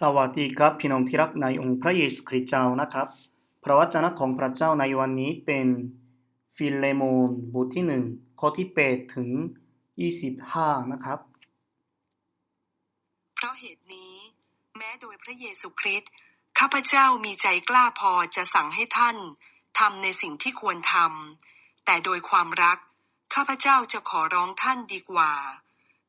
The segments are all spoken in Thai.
สวัสดีครับพี่น้องที่รักในองค์พระเยซูคริสต์เจ้านะครับ พระวจนะของพระเจ้าในวันนี้เป็นฟิเลโมนบทที่หนึ่งข้อที่8ถึง 25 นะครับ เพราะเหตุนี้ แม้โดยพระเยซูคริสต์ข้าพเจ้ามีใจกล้าพอจะสั่งให้ท่านทำในสิ่งที่ควรทำแต่โดยความรัก ข้าพเจ้าจะขอร้องท่านดีกว่า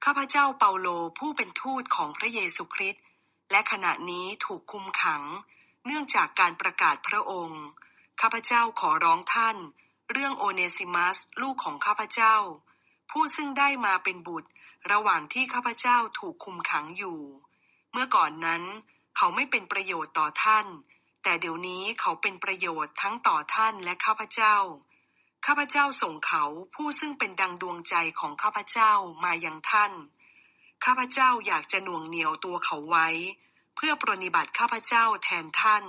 ข้าพเจ้าเปาโลผู้เป็นทูตของพระเยซูคริสต์ และขณะนี้ถูกคุมขัง เนื่องจากการประกาศพระองค์ ข้าพเจ้าขอร้องท่าน เรื่องโอเนซิมัสลูกของข้าพเจ้า ผู้ซึ่งได้มาเป็นบุตร ระหว่างที่ข้าพเจ้าถูกคุมขังอยู่ เมื่อก่อนนั้น เขาไม่เป็นประโยชน์ต่อท่าน แต่เดี๋ยวนี้เขาเป็นประโยชน์ทั้งต่อท่านและข้าพเจ้าข้าพเจ้าส่งเขาผู้ซึ่งเป็นดังดวงใจของข้าพเจ้ามายังท่าน ข้าพเจ้าอยากจะหน่วงเหนียวตัวเขาไว้ เพื่อปรนนิบัติข้าพเจ้าแทนท่าน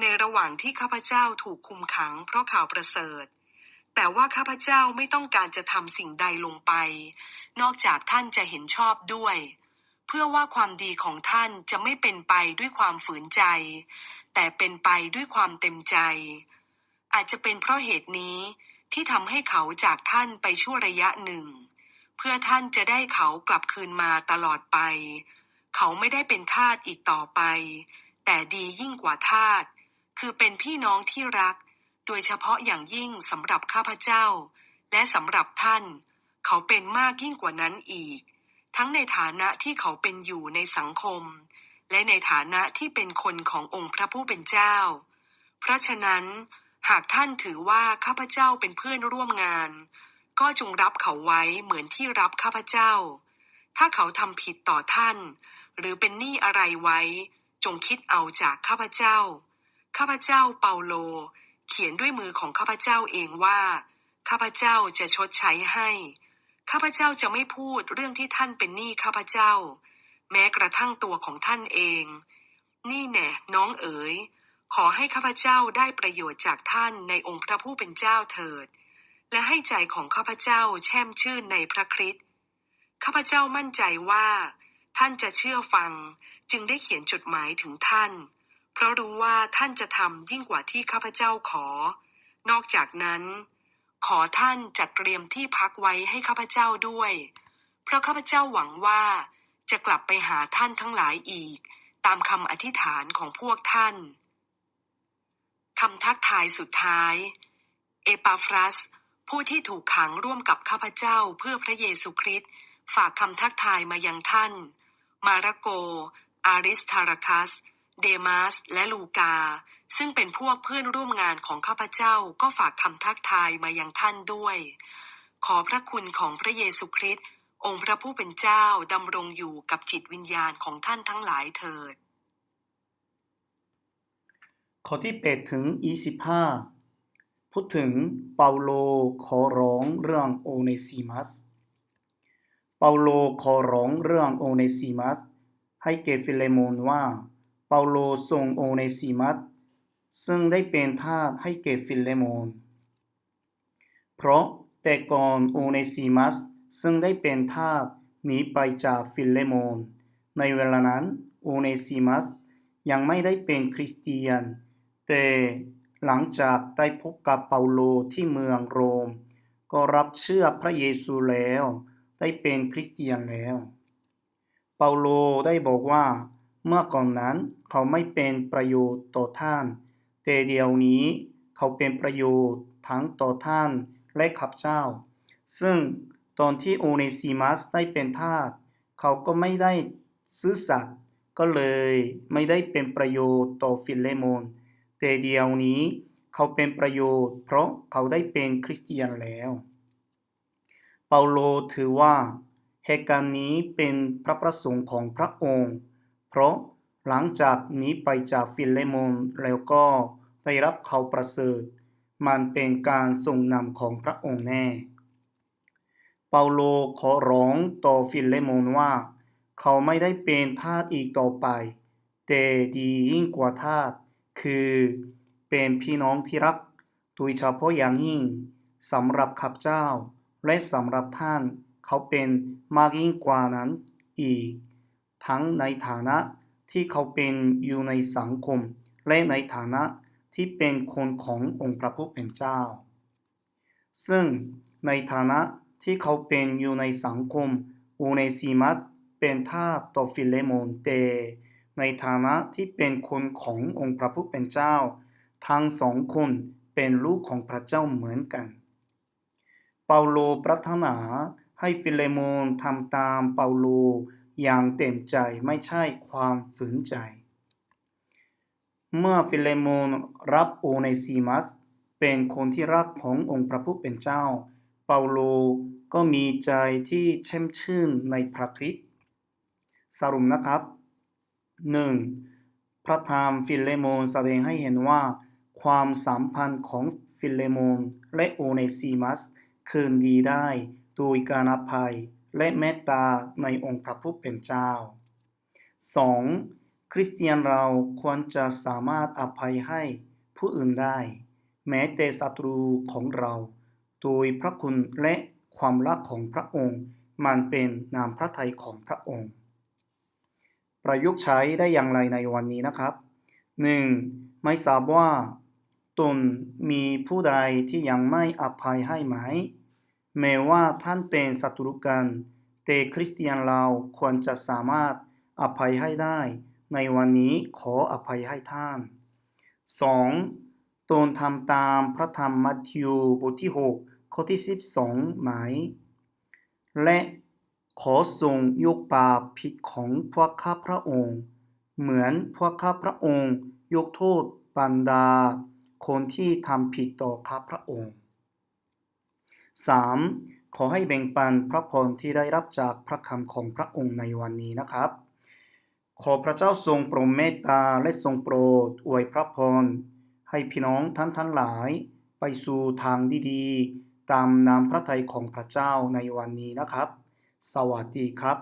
ในระหว่างที่ข้าพเจ้าถูกคุมขังเพราะข่าวประเสริฐ แต่ว่าข้าพเจ้าไม่ต้องการจะทำสิ่งใดลงไป นอกจากท่านจะเห็นชอบด้วย เพื่อว่าความดีของท่านจะไม่เป็นไปด้วยความฝืนใจ แต่เป็นไปด้วยความเต็มใจ อาจจะเป็นเพราะเหตุนี้ที่ทำให้เขาจากท่านไปชั่วระยะหนึ่ง เพื่อท่านจะได้เขากลับคืนมาตลอดไป เขาไม่ได้เป็นทาสอีกต่อไป แต่ดียิ่งกว่าทาสคือเป็นพี่น้องที่รัก โดยเฉพาะอย่างยิ่งสำหรับข้าพเจ้า และสำหรับท่าน เขาเป็นมากยิ่งกว่านั้นอีก ทั้งในฐานะที่เขาเป็นอยู่ในสังคม และในฐานะที่เป็นคนขององค์พระผู้เป็นเจ้า เพราะฉะนั้น หากท่านถือว่าข้าพเจ้าเป็นเพื่อนร่วมงาน ก็จงรับเขาไว้เหมือนที่รับข้าพเจ้า ถ้าเขาทำผิดต่อท่าน หรือเป็นหนี้อะไรไว้ จงคิดเอาจากข้าพเจ้า ข้าพเจ้าเปาโล เขียนด้วยมือของข้าพเจ้าเองว่า ข้าพเจ้าจะชดใช้ให้ ข้าพเจ้าจะไม่พูดเรื่องที่ท่านเป็นหนี้ข้าพเจ้า แม้กระทั่งตัวของท่านเอง นี่แน่น้องเอ๋ยขอให้ข้าพเจ้าได้ประโยชน์จากท่านในองค์พระผู้เป็นเจ้าเถิด และให้ใจของข้าพเจ้าแช่มชื่นในพระคริสต์ข้าพเจ้ามั่นใจว่า ท่านจะเชื่อฟัง จึงได้เขียนจดหมายถึงท่าน เพราะรู้ว่าท่านจะทำยิ่งกว่าที่ข้าพเจ้าขอ นอกจากนั้น ขอท่านจัดเตรียมที่พักไว้ให้ข้าพเจ้าด้วย เพราะข้าพเจ้าหวังว่าจะกลับไปหาท่านทั้งหลายอีก ตามคำอธิษฐานของพวกท่านคำทักทายสุดท้าย เอปาฟรัส ผู้ที่ถูกขังร่วมกับข้าพเจ้าเพื่อพระเยซูคริสต์ฝากคำทักทายมายังท่าน มาระโก อาริสทาราคัส เดมาสและลูกา ซึ่งเป็นพวกเพื่อนร่วมงานของข้าพเจ้าก็ฝากคำทักทายมายังท่านด้วย ขอพระคุณของพระเยซูคริสต์องค์พระผู้เป็นเจ้าดำรงอยู่กับจิตวิญญาณของท่านทั้งหลายเถิด ข้อที่8ถึง25 พูดถึงเปาโลขอร้องเรื่องโอเนซิมัส เปาโลขอร้องเรื่องโอเนซิมัส ให้เกฟิเลโมนว่า เปาโลส่งโอเนซิมัส ซึ่งได้เป็นทาสให้เกฟิเลโมน เพราะแต่ก่อนโอเนซิมัส ซึ่งได้เป็นทาสหนีไปจากฟิเลโมน ในเวลานั้นโอเนซิมัสยังไม่ได้เป็นคริสเตียน แต่ หลังจากได้พบกับเปาโลที่เมืองโรม ก็รับเชื่อพระเยซูแล้ว ได้เป็นคริสเตียนแล้ว เปาโลได้บอกว่า เมื่อก่อนนั้นเขาไม่เป็นประโยชน์ต่อท่าน แต่เดี๋ยวนี้เขาเป็นประโยชน์ทั้งต่อท่านและข้าพเจ้า ซึ่งตอนที่โอเนซิมัสได้เป็นทาสเขาก็ไม่ได้ซื่อสัตย์ก็เลยไม่ได้เป็นประโยชน์ต่อฟิเลโมน แต่เดี๋ยวนี้เขาเป็นประโยชน์ เพราะเขาได้เป็นคริสเตียนแล้ว เปาโลถือว่าเหตุการณ์นี้เป็นพระประสงค์ของพระองค์ เพราะหลังจากหนี้ไปจากฟิเลโมนแล้วก็ได้รับเขาประเสริฐ มันเป็นการทรงนำของพระองค์แน่ เปาโลขอร้องต่อฟิเลโมนว่า เขาไม่ได้เป็นทาสอีกต่อไป แต่ดียิ่งกว่าทาส คือเป็นพี่น้องที่รักโดยเฉพาะอย่างยิ่งสำหรับข้าพเจ้า และสำหรับท่านเขาเป็นมากยิ่งกว่านั้นอีก ทั้งในฐานะที่เขาเป็นอยู่ในสังคม และในฐานะที่เป็นคนขององค์พระผู้เป็นเจ้า ซึ่งในฐานะที่เขาเป็นอยู่ในสังคมโอเนซิมัสเป็นท่าต่อฟิเลโมนเต ในฐานะที่เป็นคนขององค์พระผู้เป็นเจ้า ทั้งสองคนเป็นลูกของพระเจ้าเหมือนกัน เปาโลปรารถนาให้ฟิเลโมนทำตามเปาโลอย่างเต็มใจไม่ใช่ความฝืนใจ เมื่อฟิเลโมนรับโอเนซิมัส เป็นคนที่รักขององค์พระผู้เป็นเจ้า เปาโลก็มีใจที่เช่มชื่นในพระคริสต์สรุปนะครับ 1. พระธรรมฟิลเลโมนแสดงให้เห็นว่า ความสัมพันธ์ของฟิลเลโมนและโอเนซิมัสคืนดีได้โดยการอภัยและเมตตาในองค์พระผู้เป็นเจ้า 2. คริสเตียนเราควรจะสามารถอภัยให้ผู้อื่นได้ แม้แต่ศัตรูของเรา โดยพระคุณและความรักของพระองค์ มันเป็นนามพระทัยของพระองค์ ประยุกต์ใช้ได้อย่างไรในวันนี้นะครับ 1. ไม่ทราบว่าตนมีผู้ใดที่ยังไม่อภัยให้ไหม แม้ว่าท่านเป็นศัตรูกัน แต่คริสเตียนเราควรจะสามารถอภัยให้ได้ ในวันนี้ขออภัยให้ท่าน 2. ตนทำตามพระธรรมมัทธิวบทที่ 6 ข้อที่ 12 ไหม และ ขอทรงยกบาปผิดของพวกข้าพระองค์ เหมือนพวกข้าพระองค์ยกโทษบรรดา คนที่ทำผิดต่อข้าพระองค์ 3. ขอให้แบ่งปันพระพรที่ได้รับจากพระคำของพระองค์ในวันนี้นะครับ ขอพระเจ้าทรงโปรดเมตตาและทรงโปรดอวยพระพรให้พี่น้องท่านทั้งหลาย ไปสู่ทางดีๆ ตามนามพระทัยของพระเจ้าในวันนี้นะครับ สวัสดีครับ